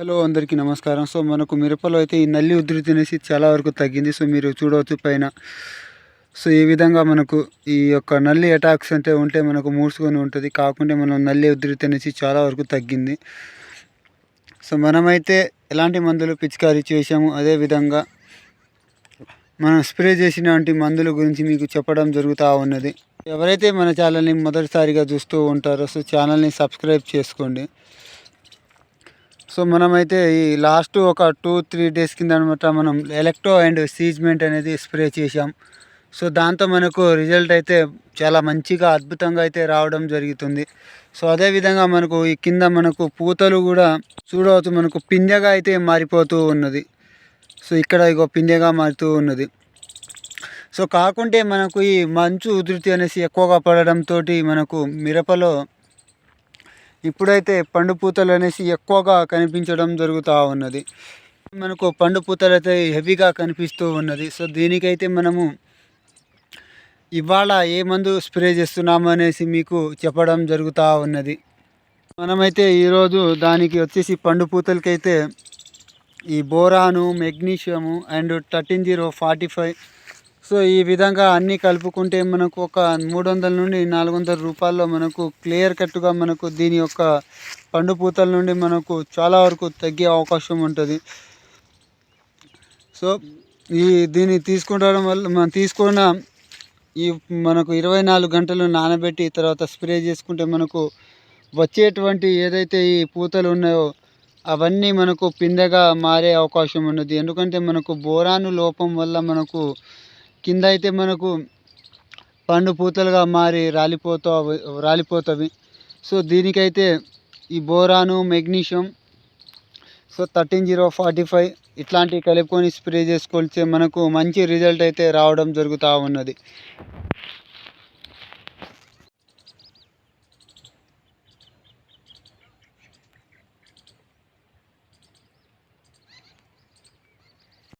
Hello అందరికీ నమస్కారం. So మనకు మిరపలో అయితే ఈ నల్లి ఉధృతి అనేసి చాలా వరకు తగ్గింది. సో మీరు చూడవచ్చు పైన. సో ఈ విధంగా మనకు ఈ యొక్క నల్లి అటాక్స్ అంటే ఉంటే మనకు మూసుకొని ఉంటుంది. కాకుండా మనం నల్లి ఉధృతి అనేసి చాలా వరకు తగ్గింది. సో మనమైతే ఎలాంటి మందులు పిచికారీ చేసాము అదేవిధంగా మనం స్ప్రే చేసినటువంటి మందుల గురించి మీకు చెప్పడం జరుగుతూ ఉన్నది. ఎవరైతే మన ఛానల్ని మొదటిసారిగా చూస్తూ ఉంటారో సో ఛానల్ని సబ్స్క్రైబ్ చేసుకోండి. సో మనమైతే ఈ లాస్ట్ ఒక టూ త్రీ డేస్ కింద అనమాట మనం ఎలక్ట్రో అండ్ సీజ్మెంట్ అనేది స్ప్రే చేసాం సో దాంతో మనకు రిజల్ట్ అయితే చాలా మంచిగా అద్భుతంగా అయితే రావడం జరుగుతుంది. సో అదేవిధంగా మనకు ఈ కింద మనకు పూతలు కూడా చూడవచ్చు మనకు పిందెగా అయితే మారిపోతూ ఉన్నది. సో ఇక్కడ ఇగో పిందెగా మారుతూ ఉన్నది. సో కాకుంటే మనకు ఈ మంచు ఉధృతి అనేసి ఎక్కువగా పడడంతో మనకు మిరపలో ఇప్పుడైతే పండు పూతలు అనేసి ఎక్కువగా కనిపించడం జరుగుతూ ఉన్నది. మనకు పండు పూతలు అయితే హెవీగా కనిపిస్తూ ఉన్నది. సో దీనికైతే మనము ఇవాళ ఏ మందు స్ప్రే చేస్తున్నాము అనేసి మీకు చెప్పడం జరుగుతూ ఉన్నది. మనమైతే ఈరోజు దానికి వచ్చేసి పండు పూతలకైతే ఈ boron magnesium and thirteen zero forty five so ఈ విధంగా అన్నీ కలుపుకుంటే మనకు ఒక మూడు వందల నుండి నాలుగు వందల రూపాయల్లో మనకు క్లియర్ కట్గా మనకు దీని యొక్క పండు పూతల నుండి మనకు చాలా వరకు తగ్గే అవకాశం ఉంటుంది. సో ఈ దీన్ని తీసుకుంటడం వల్ల మనం తీసుకున్న ఈ మనకు ఇరవై నాలుగు గంటలు నానబెట్టి తర్వాత స్ప్రే చేసుకుంటే మనకు వచ్చేటువంటి ఏదైతే ఈ పూతలు ఉన్నాయో అవన్నీ మనకు పిందెగా మారే అవకాశం ఉన్నది. ఎందుకంటే మనకు బోరాను లోపం వల్ల మనకు కింద అయితే మనకు పండు పూతలుగా మారి రాలిపోతా రాలిపోతవి. సో దీనికైతే ఈ boron magnesium so thirteen zero forty five ఇట్లాంటివి కలుపుకొని స్ప్రే చేసుకొలిచే మనకు మంచి రిజల్ట్ అయితే రావడం జరుగుతూ ఉన్నది.